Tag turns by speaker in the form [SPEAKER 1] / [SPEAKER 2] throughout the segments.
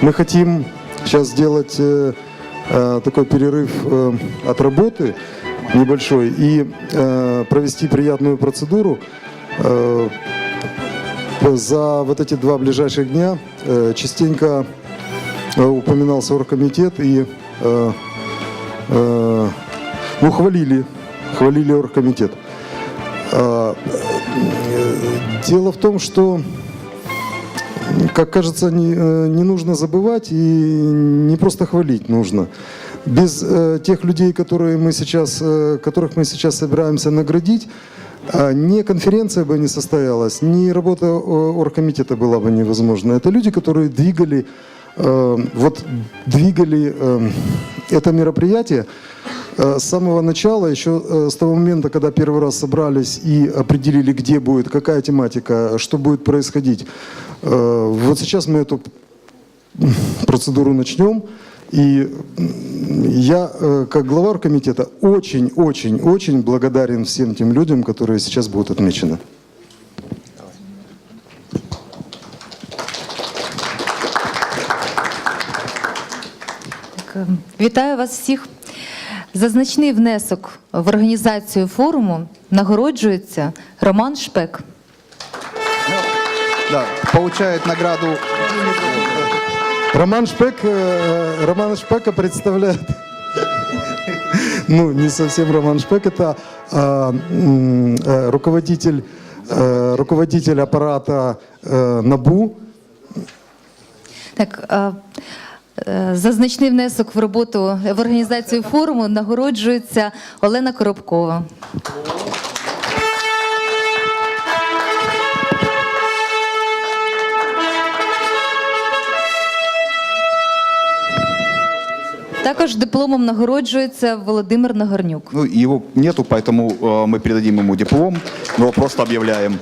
[SPEAKER 1] Мы хотим сейчас сделать э, э, такой перерыв э, от работы небольшой и э, провести приятную процедуру. Э, за вот эти два ближайших дня э, частенько э, упоминался оргкомитет и э, э, ну, хвалили, хвалили оргкомитет. А, э, Дело в том, что как кажется, не, э, не нужно забывать и не просто хвалить нужно. Без э, тех людей, которые мы сейчас, э, которых мы сейчас собираемся наградить, а, ни конференция бы не состоялась, ни работа э, оргкомитета была бы невозможна. Это люди, которые двигали, э, вот двигали э, это мероприятие э, с самого начала, еще э, с того момента, когда первый раз собрались и определили, где будет, какая тематика, что будет происходить. Э, Вот сейчас мы эту процедуру начнем. И м, я, э, как глава комитета, очень-очень-очень благодарен всем тем людям, которые сейчас будут отмечены.
[SPEAKER 2] Так, е, Вітаю вас всіх. За значний внесок в організацію форуму нагороджується Роман Шпек.
[SPEAKER 3] Да, получает награду
[SPEAKER 1] Роман Шпек, э, Роман Шпека представляет, ну, не совсем Роман Шпек, это а, м, э, руководитель, э, руководитель аппарата э, НАБУ,
[SPEAKER 2] Так, е, е, за значний внесок в роботу в організацію форуму нагороджується Олена Коробкова. Також дипломом нагороджується Володимир Нагорнюк.
[SPEAKER 3] Ну, его нету, поэтому э, мы передадим ему диплом, но его просто объявляем.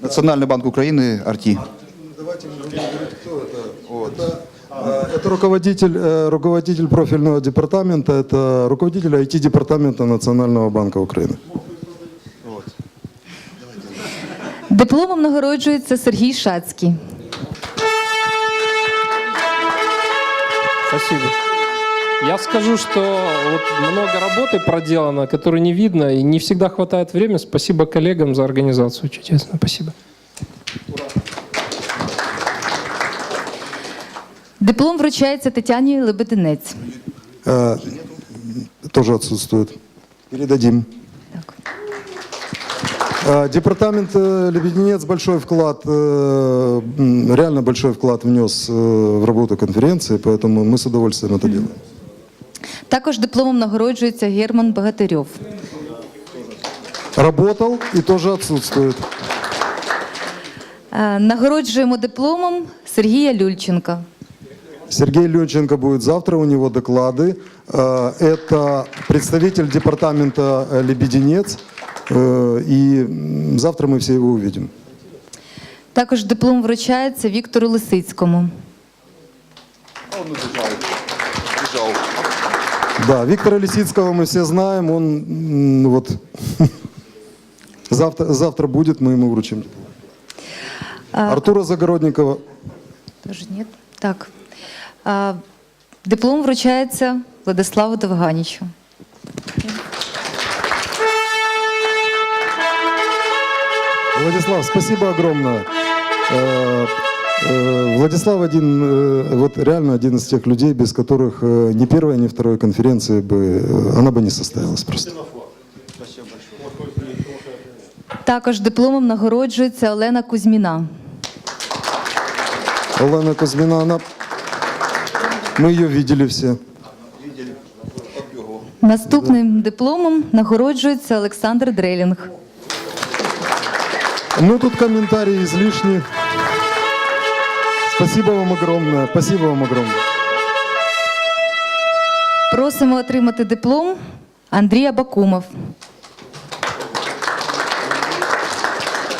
[SPEAKER 3] Национальный банк Украины, Арти.
[SPEAKER 1] Давайте не будем говорить, кто это. Это, э, это руководитель, э, руководитель профильного департамента, это руководитель IT-департамента Национального банка Украины.
[SPEAKER 2] Дипломом нагороджується Сергій Шацький.
[SPEAKER 4] Спасибо. Я скажу, что вот много работы проделано, которой не видно, и не всегда хватает времени. Спасибо коллегам за организацию. Честно, спасибо.
[SPEAKER 2] Диплом вручається Тетяні Лебединець.
[SPEAKER 1] Э, Тоже отсутствует. Передадим. Э, Департамент э, Лебединец большой вклад, э, м, реально большой вклад внес э, в работу конференции, поэтому мы с удовольствием это делаем.
[SPEAKER 2] Також дипломом нагороджується Герман Богатирьов.
[SPEAKER 1] Работал и тоже отсутствует.
[SPEAKER 2] Е, Нагороджуємо дипломом Сергія Люльченка.
[SPEAKER 1] Сергей Ленченко будет завтра, у него доклады. Э, Это представитель департамента э, Лебединец, э, и м, завтра мы все его увидим.
[SPEAKER 2] Також диплом вручається Віктору Лисицькому.
[SPEAKER 3] Он убежал. Убежал.
[SPEAKER 1] Да, Виктора Лисицкого мы все знаем, он м, вот завтра, завтра будет, мы ему вручим. Артура Загородникова.
[SPEAKER 2] Тож ні. Так. Е, Диплом вручається Владиславу Довганічу.
[SPEAKER 1] Владислав, спасибо огромное. Э, э, Владислав один, э, вот реально один из тех людей, без которых э, ни первой, ни второй конференции бы, э, она бы не состоялась просто.
[SPEAKER 2] Також дипломом нагороджується Олена Кузьміна.
[SPEAKER 1] Олена Кузьмина, она... Мы ее видели все.
[SPEAKER 2] Наступним дипломом нагороджується Олександр Дрелінг.
[SPEAKER 1] Ну, тут комментарии излишни. Спасибо вам огромное. Спасибо вам огромное.
[SPEAKER 2] Просимо отримати диплом Андрій Абакумов.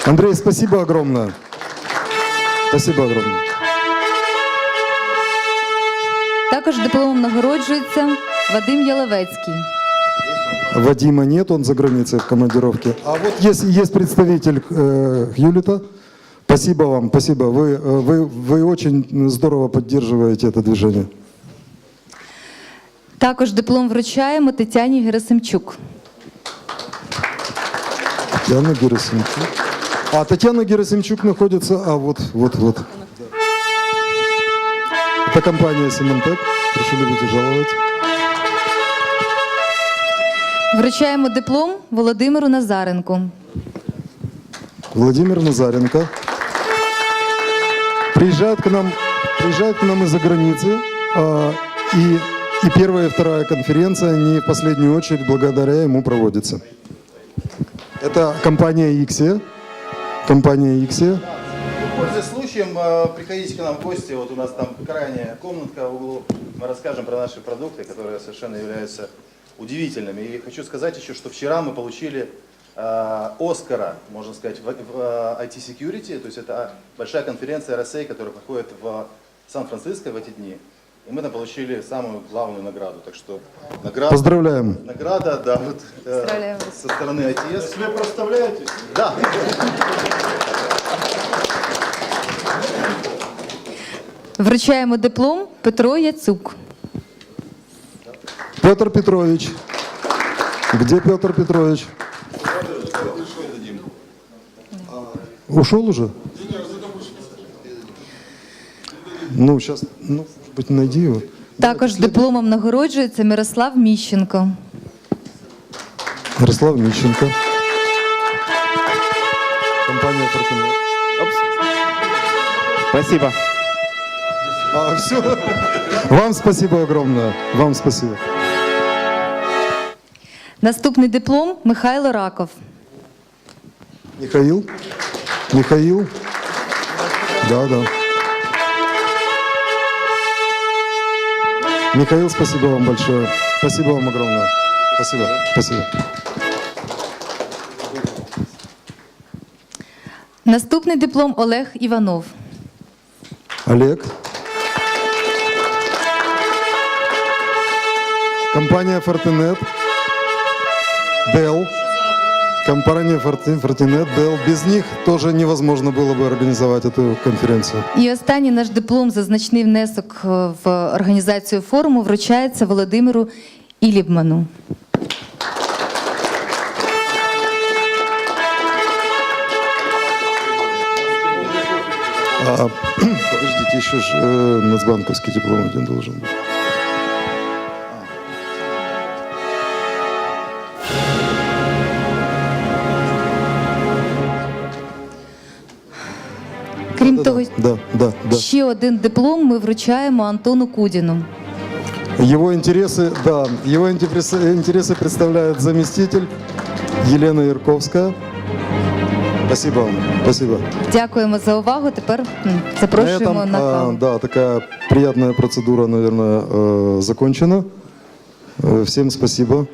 [SPEAKER 1] Андрей, спасибо огромное. Спасибо огромное.
[SPEAKER 2] Також дипломом нагороджується Вадим Яловецький.
[SPEAKER 1] Вадима нет, он за границей в командировке. А вот есть, есть представитель э, Юлита. Спасибо вам, спасибо. Вы, э, вы, вы очень здорово поддерживаете это движение.
[SPEAKER 2] Також диплом вручаємо Тетяні Герасимчук.
[SPEAKER 1] Татьяна Герасимчук. А Татьяна Герасимчук находится, а вот, вот, вот. Это компания Симонтек. Прошу любить и жаловать.
[SPEAKER 2] Вручаємо диплом Володимиру Назаренку.
[SPEAKER 1] Владимир Назаренко. Приезжает к нам, приезжает к нам из-за границы. а, и, и первая и вторая конференция не в последнюю очередь благодаря ему проводится. Это компания Иксия. Компания Иксия.
[SPEAKER 5] Пользуясь случаем, э, приходите к нам в гости. Вот у нас там крайняя комнатка в углу. Мы расскажем про наши продукты, которые совершенно являются удивительными. И хочу сказать еще, что вчера мы получили э, Оскара, можно сказать, в, в, э, IT Security. То есть это большая конференция RSA, которая проходит в Сан-Франциско в эти дни. И мы там получили самую главную награду. Так что награда,
[SPEAKER 1] Поздравляем.
[SPEAKER 5] награда да, вот, э, со стороны ITS. Вы представляете? Да.
[SPEAKER 2] Вручаємо диплом Петро Яцук.
[SPEAKER 1] Петр Петрович. Где Петр Петрович? Ушел уже? Ну, сейчас, ну, может быть, найди его.
[SPEAKER 2] Також дипломом нагороджується Мирослав Міщенко.
[SPEAKER 1] Ярослав Мищенко. Компания Фортуна.
[SPEAKER 6] Спасибо.
[SPEAKER 1] А, все. Вам спасибо огромное. Вам спасибо.
[SPEAKER 2] Наступний диплом Михайло Раков.
[SPEAKER 1] Михаил? Михаил? Да, да. Михаил, спасибо вам большое. Спасибо вам огромное. Спасибо. Спасибо.
[SPEAKER 2] Наступний диплом Олег Іванов.
[SPEAKER 1] Олег. Компания Fortinet. Dell. Компания Forti- Fortinet, Dell. Без них тоже невозможно было бы организовать эту конференцию.
[SPEAKER 2] І останній наш диплом за значний внесок е, в організацію форуму вручається Володимиру Ілібману.
[SPEAKER 1] А, подождите, еще же э, нацбанковский диплом один должен быть. Да,
[SPEAKER 2] того,
[SPEAKER 1] да, да, да.
[SPEAKER 2] ще один диплом ми вручаємо Антону Кудіну.
[SPEAKER 1] Его интересы, да, его интересы, интересы представляет заместитель Елена Ярковская. Спасибо вам, спасибо.
[SPEAKER 2] Дякуємо за увагу. Тепер м, запрошуємо
[SPEAKER 1] На этом,
[SPEAKER 2] на
[SPEAKER 1] а,
[SPEAKER 2] каву.
[SPEAKER 1] да, такая приятная процедура, наверное, э, закончена. Э, Всем спасибо.